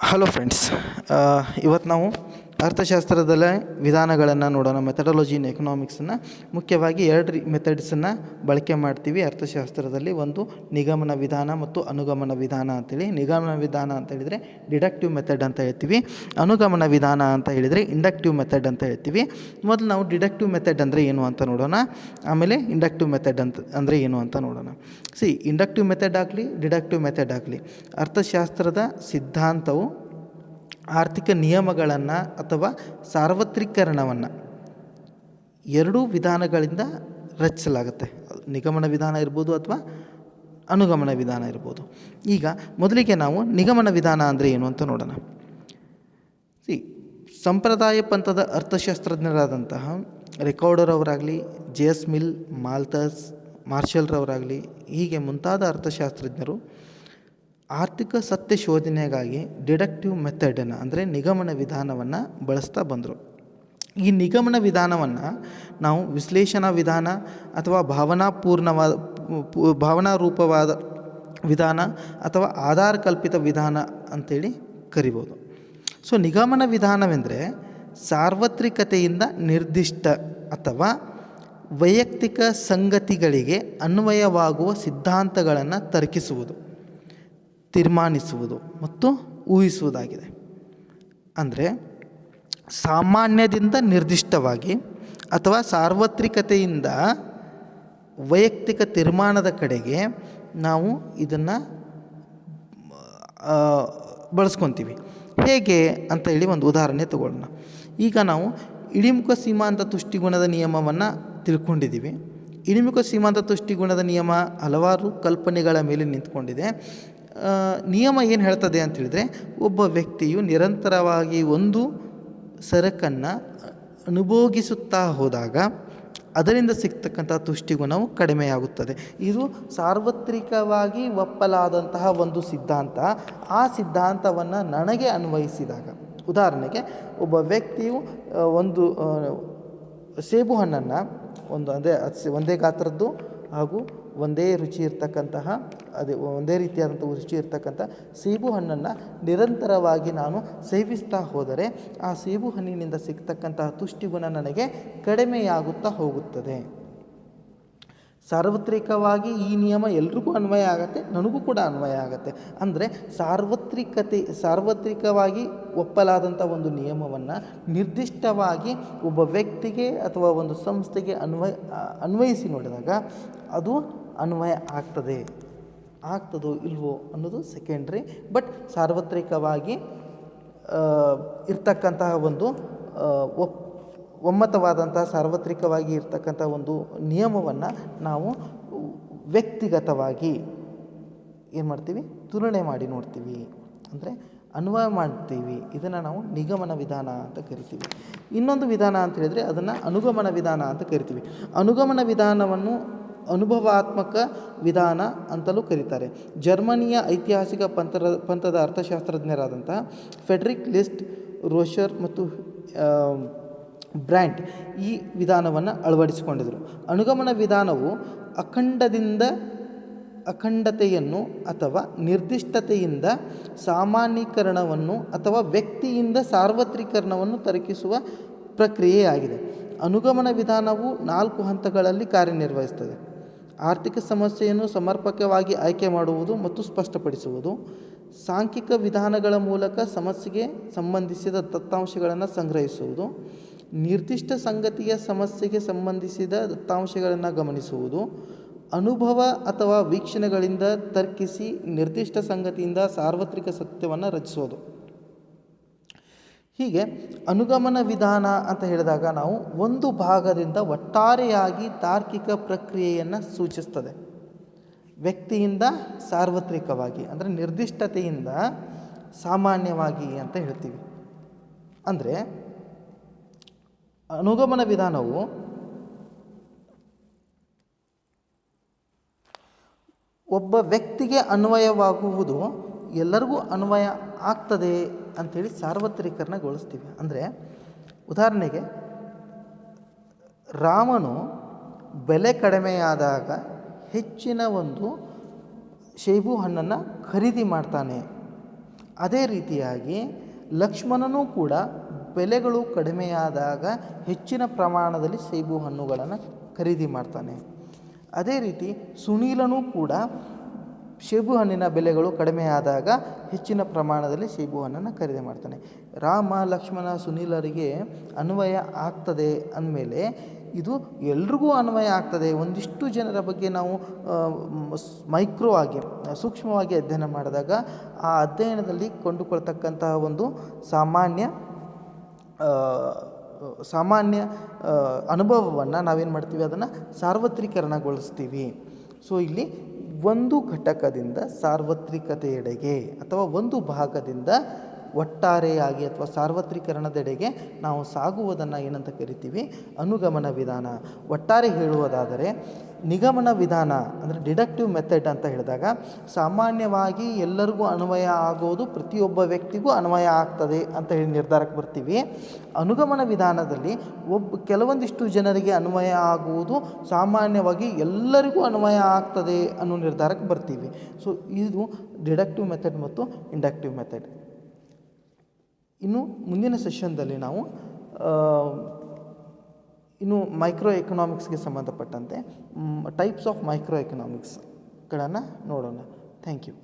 Hello friends ಇವತ್ತು ನಾವು ಅರ್ಥಶಾಸ್ತ್ರದಲ್ಲೇ ವಿಧಾನಗಳನ್ನು ನೋಡೋಣ ಮೆಥಡಾಲಜಿ ಇನ್ ಎಕನಾಮಿಕ್ಸನ್ನು ಮುಖ್ಯವಾಗಿ ಎರಡು ರೀ ಮೆಥಡ್ಸನ್ನು ಬಳಕೆ ಮಾಡ್ತೀವಿ. ಅರ್ಥಶಾಸ್ತ್ರದಲ್ಲಿ ಒಂದು ನಿಗಮನ ವಿಧಾನ ಮತ್ತು ಅನುಗಮನ ವಿಧಾನ ಅಂತೇಳಿ. ನಿಗಮನ ವಿಧಾನ ಅಂತ ಹೇಳಿದರೆ ಡಿಡಕ್ಟಿವ್ ಮೆಥಡ್ ಅಂತ ಹೇಳ್ತೀವಿ. ಅನುಗಮನ ವಿಧಾನ ಅಂತ ಹೇಳಿದರೆ ಇಂಡಕ್ಟಿವ್ ಮೆಥಡ್ ಅಂತ ಹೇಳ್ತೀವಿ. ಮೊದಲು ನಾವು ಡಿಡಕ್ಟಿವ್ ಮೆಥಡ್ ಅಂದರೆ ಏನು ಅಂತ ನೋಡೋಣ. ಆಮೇಲೆ ಇಂಡಕ್ಟಿವ್ ಮೆಥಡ್ ಅಂತ ಅಂದರೆ ಏನು ಅಂತ ನೋಡೋಣ. ಸಿ ಇಂಡಕ್ಟಿವ್ ಮೆಥಡ್ ಆಗಲಿ ಡಿಡಕ್ಟಿವ್ ಮೆಥಡ್ ಆಗಲಿ, ಅರ್ಥಶಾಸ್ತ್ರದ ಸಿದ್ಧಾಂತವು ಆರ್ಥಿಕ ನಿಯಮಗಳನ್ನು ಅಥವಾ ಸಾರ್ವತ್ರಿಕರಣವನ್ನು ಎರಡೂ ವಿಧಾನಗಳಿಂದ ರಚಿಸಲಾಗುತ್ತೆ. ನಿಗಮನ ವಿಧಾನ ಇರ್ಬೋದು ಅಥವಾ ಅನುಗಮನ ವಿಧಾನ ಇರ್ಬೋದು. ಈಗ ಮೊದಲಿಗೆ ನಾವು ನಿಗಮನ ವಿಧಾನ ಅಂದರೆ ಏನು ಅಂತ ನೋಡೋಣ. ಸಿ, ಸಂಪ್ರದಾಯ ಪಂಥದ ಅರ್ಥಶಾಸ್ತ್ರಜ್ಞರಾದಂತಹ ರೆಕಾರ್ಡರ್ ಅವರಾಗಲಿ ಜೆ ಎಸ್ ಮಿಲ್, ಮಾಲ್ತಸ್, ಮಾರ್ಷಲ್ರವರಾಗಲಿ, ಹೀಗೆ ಮುಂತಾದ ಅರ್ಥಶಾಸ್ತ್ರಜ್ಞರು ಆರ್ಥಿಕ ಸತ್ಯ ಶೋಧನೆಗಾಗಿ ಡಿಡಕ್ಟಿವ್ ಮೆಥಡನ್ನು ಅಂದರೆ ನಿಗಮನ ವಿಧಾನವನ್ನು ಬಳಸ್ತಾ ಬಂದರು. ಈ ನಿಗಮನ ವಿಧಾನವನ್ನು ನಾವು ವಿಶ್ಲೇಷಣಾ ವಿಧಾನ ಅಥವಾ ಭಾವನಾಪೂರ್ಣವಾದ ಭಾವನಾ ಭಾವನಾರೂಪವಾದ ವಿಧಾನ ಅಥವಾ ಆಧಾರ ಕಲ್ಪಿತ ವಿಧಾನ ಅಂತೇಳಿ ಕರಿಬೋದು. ಸೊ ನಿಗಮನ ವಿಧಾನವೆಂದರೆ ಸಾರ್ವತ್ರಿಕತೆಯಿಂದ ನಿರ್ದಿಷ್ಟ ಅಥವಾ ವೈಯಕ್ತಿಕ ಸಂಗತಿಗಳಿಗೆ ಅನ್ವಯವಾಗುವ ಸಿದ್ಧಾಂತಗಳನ್ನು ತರ್ಕಿಸುವುದು. ತೀರ್ಮಾನಿಸುವುದು ಮತ್ತು ಊಹಿಸುವುದಾಗಿದೆ. ಅಂದರೆ ಸಾಮಾನ್ಯದಿಂದ ನಿರ್ದಿಷ್ಟವಾಗಿ ಅಥವಾ ಸಾರ್ವತ್ರಿಕತೆಯಿಂದ ವೈಯಕ್ತಿಕ ತೀರ್ಮಾನದ ಕಡೆಗೆ ನಾವು ಇದನ್ನು ಬಳಸ್ಕೊತೀವಿ. ಹೇಗೆ ಅಂತ ಹೇಳಿ ಒಂದು ಉದಾಹರಣೆ ತಗೊಳ್ಳೋಣ. ಈಗ ನಾವು ಇಳಿಮುಖ ಸೀಮಾಂತ ತುಷ್ಟಿಗುಣದ ನಿಯಮವನ್ನು ತಿಳ್ಕೊಂಡಿದ್ದೀವಿ. ಇಳಿಮುಖ ಸೀಮಾಂತ ತುಷ್ಟಿಗುಣದ ನಿಯಮ ಹಲವಾರು ಕಲ್ಪನೆಗಳ ಮೇಲೆ ನಿಂತ್ಕೊಂಡಿದೆ. ನಿಯಮ ಏನು ಹೇಳ್ತದೆ ಅಂತೇಳಿದರೆ ಒಬ್ಬ ವ್ಯಕ್ತಿಯು ನಿರಂತರವಾಗಿ ಒಂದು ಸರಕನ್ನು ಅನುಭೋಗಿಸುತ್ತಾ ಹೋದಾಗ ಅದರಿಂದ ಸಿಗ್ತಕ್ಕಂಥ ತುಷ್ಟಿಗುಣವು ಕಡಿಮೆಯಾಗುತ್ತದೆ. ಇದು ಸಾರ್ವತ್ರಿಕವಾಗಿ ಒಪ್ಪಲಾದಂತಹ ಒಂದು ಸಿದ್ಧಾಂತ. ಆ ಸಿದ್ಧಾಂತವನ್ನು ನನಗೆ ಅನ್ವಯಿಸಿದಾಗ, ಉದಾಹರಣೆಗೆ ಒಬ್ಬ ವ್ಯಕ್ತಿಯು ಒಂದು ಸೇಬು ಹಣ್ಣನ್ನು ಒಂದು ಅದೇ ಒಂದೇ ಗಾತ್ರದ್ದು ಹಾಗೂ ಒಂದೇ ರುಚಿ ಇರ್ತಕ್ಕಂತಹ, ಅದೇ ಒಂದೇ ರೀತಿಯಾದಂಥ ರುಚಿ ಇರ್ತಕ್ಕಂಥ ಸೇಬು ಹಣ್ಣನ್ನು ನಿರಂತರವಾಗಿ ನಾನು ಸೇವಿಸ್ತಾ ಹೋದರೆ ಆ ಸೇಬು ಹಣ್ಣಿನಿಂದ ಸಿಗ್ತಕ್ಕಂತಹ ತುಷ್ಟಿಗುಣ ನನಗೆ ಕಡಿಮೆಯಾಗುತ್ತಾ ಹೋಗುತ್ತದೆ. ಸಾರ್ವತ್ರಿಕವಾಗಿ ಈ ನಿಯಮ ಎಲ್ರಿಗೂ ಅನ್ವಯ ಆಗುತ್ತೆ, ನನಗೂ ಕೂಡ ಅನ್ವಯ ಆಗುತ್ತೆ. ಅಂದರೆ ಸಾರ್ವತ್ರಿಕತೆ, ಸಾರ್ವತ್ರಿಕವಾಗಿ ಒಪ್ಪಲಾದಂಥ ಒಂದು ನಿಯಮವನ್ನು ನಿರ್ದಿಷ್ಟವಾಗಿ ಒಬ್ಬ ವ್ಯಕ್ತಿಗೆ ಅಥವಾ ಒಂದು ಸಂಸ್ಥೆಗೆ ಅನ್ವಯ, ಅನ್ವಯಿಸಿ ನೋಡಿದಾಗ ಅದು ಅನ್ವಯ ಆಗ್ತದೆ. ಆಗ್ತದೋ ಇಲ್ವೋ ಅನ್ನೋದು ಸೆಕೆಂಡ್ರಿ ಬಟ್ ಸಾರ್ವತ್ರಿಕವಾಗಿ ಇರ್ತಕ್ಕಂತಹ ಒಂದು ಒಪ್, ಒಮ್ಮತವಾದಂತಹ ಸಾರ್ವತ್ರಿಕವಾಗಿ ಇರ್ತಕ್ಕಂಥ ಒಂದು ನಿಯಮವನ್ನು ನಾವು ವ್ಯಕ್ತಿಗತವಾಗಿ ಏನು ಮಾಡ್ತೀವಿ? ತುಲನೆ ಮಾಡಿ ನೋಡ್ತೀವಿ. ಅಂದರೆ ಅನ್ವಯ ಮಾಡ್ತೀವಿ. ಇದನ್ನು ನಾವು ನಿಗಮನ ವಿಧಾನ ಅಂತ ಕರಿತೀವಿ. ಇನ್ನೊಂದು ವಿಧಾನ ಅಂತ ಹೇಳಿದರೆ ಅದನ್ನು ಅನುಗಮನ ವಿಧಾನ ಅಂತ ಕರಿತೀವಿ. ಅನುಗಮನ ವಿಧಾನವನ್ನು ಅನುಭವಾತ್ಮಕ ವಿಧಾನ ಅಂತಲೂ ಕರೀತಾರೆ. ಜರ್ಮನಿಯ ಐತಿಹಾಸಿಕ ಪಂಥದ ಪಂಥದ ಅರ್ಥಶಾಸ್ತ್ರಜ್ಞರಾದಂತಹ ಫೆಡ್ರಿಕ್ ಲಿಸ್ಟ್, ರೋಷರ್ ಮತ್ತು ಬ್ರ್ಯಾಂಟ್ ಈ ವಿಧಾನವನ್ನು ಅಳವಡಿಸಿಕೊಂಡಿದ್ದರು. ಅನುಗಮನ ವಿಧಾನವು ಅಖಂಡದಿಂದ ಅಖಂಡತೆಯನ್ನು ಅಥವಾ ನಿರ್ದಿಷ್ಟತೆಯಿಂದ ಸಾಮಾನ್ಯೀಕರಣವನ್ನು ಅಥವಾ ವ್ಯಕ್ತಿಯಿಂದ ಸಾರ್ವತ್ರೀಕರಣವನ್ನು ತರಕಿಸುವ ಪ್ರಕ್ರಿಯೆಯಾಗಿದೆ. ಅನುಗಮನ ವಿಧಾನವು ನಾಲ್ಕು ಹಂತಗಳಲ್ಲಿ ಕಾರ್ಯನಿರ್ವಹಿಸ್ತದೆ. ಆರ್ಥಿಕ ಸಮಸ್ಯೆಯನ್ನು ಸಮರ್ಪಕವಾಗಿ ಆಯ್ಕೆ ಮಾಡುವುದು ಮತ್ತು ಸ್ಪಷ್ಟಪಡಿಸುವುದು, ಸಾಂಖ್ಯಿಕ ವಿಧಾನಗಳ ಮೂಲಕ ಸಮಸ್ಯೆಗೆ ಸಂಬಂಧಿಸಿದ ದತ್ತಾಂಶಗಳನ್ನು ಸಂಗ್ರಹಿಸುವುದು, ನಿರ್ದಿಷ್ಟ ಸಂಗತಿಯ ಸಮಸ್ಯೆಗೆ ಸಂಬಂಧಿಸಿದ ದತ್ತಾಂಶಗಳನ್ನು ಗಮನಿಸುವುದು, ಅನುಭವ ಅಥವಾ ವೀಕ್ಷಣೆಗಳಿಂದ ತರ್ಕಿಸಿ ನಿರ್ದಿಷ್ಟ ಸಂಗತಿಯಿಂದ ಸಾರ್ವತ್ರಿಕ ಸತ್ಯವನ್ನು ರಚಿಸೋದು ಹೀಗೆ ಅನುಗಮನ ವಿಧಾನ ಅಂತ ಹೇಳಿದಾಗ ನಾವು ಒಂದು ಭಾಗದಿಂದ ಒಟ್ಟಾರೆಯಾಗಿ ತಾರ್ಕಿಕ ಪ್ರಕ್ರಿಯೆಯನ್ನು ಸೂಚಿಸ್ತದೆ. ವ್ಯಕ್ತಿಯಿಂದ ಸಾರ್ವತ್ರಿಕವಾಗಿ, ಅಂದರೆ ನಿರ್ದಿಷ್ಟತೆಯಿಂದ ಸಾಮಾನ್ಯವಾಗಿ ಅಂತ ಹೇಳ್ತೀವಿ. ಅಂದರೆ ಅನುಗಮನ ವಿಧಾನವು ಒಬ್ಬ ವ್ಯಕ್ತಿಗೆ ಅನ್ವಯವಾಗುವುದು ಎಲ್ಲರಿಗೂ ಅನ್ವಯ ಆಗ್ತದೆ ಅಂಥೇಳಿ ಸಾರ್ವತ್ರಿಕರಣಗೊಳಿಸ್ತೀವಿ. ಅಂದರೆ ಉದಾಹರಣೆಗೆ ರಾಮನು ಬೆಲೆ ಕಡಿಮೆಯಾದಾಗ ಹೆಚ್ಚಿನ ಒಂದು ಸೇಬು ಹಣ್ಣನ್ನು ಖರೀದಿ ಮಾಡ್ತಾನೆ. ಅದೇ ರೀತಿಯಾಗಿ ಲಕ್ಷ್ಮಣನೂ ಕೂಡ ಬೆಲೆಗಳು ಕಡಿಮೆಯಾದಾಗ ಹೆಚ್ಚಿನ ಪ್ರಮಾಣದಲ್ಲಿ ಸೇಬು ಹಣ್ಣುಗಳನ್ನು ಖರೀದಿ ಮಾಡ್ತಾನೆ. ಅದೇ ರೀತಿ ಸುನೀಲನೂ ಕೂಡ ಸೇಬು ಹಣ್ಣಿನ ಬೆಲೆಗಳು ಕಡಿಮೆ ಆದಾಗ ಹೆಚ್ಚಿನ ಪ್ರಮಾಣದಲ್ಲಿ ಸೇಬು ಹಣ್ಣನ್ನು ಖರೀದಿ ಮಾಡ್ತಾನೆ. ರಾಮ, ಲಕ್ಷ್ಮಣ, ಸುನೀಲರಿಗೆ ಅನ್ವಯ ಆಗ್ತದೆ ಅಂದಮೇಲೆ ಇದು ಎಲ್ರಿಗೂ ಅನ್ವಯ ಆಗ್ತದೆ. ಒಂದಿಷ್ಟು ಜನರ ಬಗ್ಗೆ ನಾವು ಮೈಕ್ರೋ ಆಗಿ ಸೂಕ್ಷ್ಮವಾಗಿ ಅಧ್ಯಯನ ಮಾಡಿದಾಗ ಆ ಅಧ್ಯಯನದಲ್ಲಿ ಕೊಂಡುಕೊಳ್ತಕ್ಕಂತಹ ಒಂದು ಸಾಮಾನ್ಯ ಸಾಮಾನ್ಯ ಅನುಭವವನ್ನು ನಾವೇನು ಮಾಡ್ತೀವಿ? ಅದನ್ನು ಸಾರ್ವತ್ರಿಕರಣಗೊಳಿಸ್ತೀವಿ. ಸೊ, ಇಲ್ಲಿ ಒಂದು ಘಟಕದಿಂದ ಸಾರ್ವತ್ರಿಕತೆಯೆಡೆಗೆ ಅಥವಾ ಒಂದು ಭಾಗದಿಂದ ಒಟ್ಟಾರೆಯಾಗಿ ಅಥವಾ ಸಾರ್ವತ್ರಿಕರಣದೆಡೆಗೆ ನಾವು ಸಾಗುವುದನ್ನು ಏನಂತ ಕರಿತೀವಿ? ಅನುಗಮನ ವಿಧಾನ. ಒಟ್ಟಾರೆ ಹೇಳುವುದಾದರೆ, ನಿಗಮನ ವಿಧಾನ ಅಂದರೆ ಡಿಡಕ್ಟಿವ್ ಮೆಥಡ್ ಅಂತ ಹೇಳಿದಾಗ, ಸಾಮಾನ್ಯವಾಗಿ ಎಲ್ಲರಿಗೂ ಅನ್ವಯ ಆಗೋದು ಪ್ರತಿಯೊಬ್ಬ ವ್ಯಕ್ತಿಗೂ ಅನ್ವಯ ಆಗ್ತದೆ ಅಂತ ಹೇಳಿ ನಿರ್ಧಾರಕ್ಕೆ ಬರ್ತೀವಿ. ಅನುಗಮನ ವಿಧಾನದಲ್ಲಿ ಒಬ್ಬ ಕೆಲವೊಂದಿಷ್ಟು ಜನರಿಗೆ ಅನ್ವಯ ಆಗುವುದು ಸಾಮಾನ್ಯವಾಗಿ ಎಲ್ಲರಿಗೂ ಅನ್ವಯ ಆಗ್ತದೆ ಅನ್ನೋ ನಿರ್ಧಾರಕ್ಕೆ ಬರ್ತೀವಿ. ಸೊ ಇದು ಡಿಡಕ್ಟಿವ್ ಮೆಥಡ್ ಮತ್ತು ಇಂಡಕ್ಟಿವ್ ಮೆಥಡ್. ಇನ್ನು ಮುಂದಿನ ಸೆಷನ್ದಲ್ಲಿ ನಾವು ಇನ್ನು ಮೈಕ್ರೋ ಎಕನಾಮಿಕ್ಸ್ಗೆ ಸಂಬಂಧಪಟ್ಟಂತೆ ಟೈಪ್ಸ್ ಆಫ್ ಮೈಕ್ರೋ ಎಕನಾಮಿಕ್ಸ್ಗಳನ್ನು ನೋಡೋಣ. Thank you.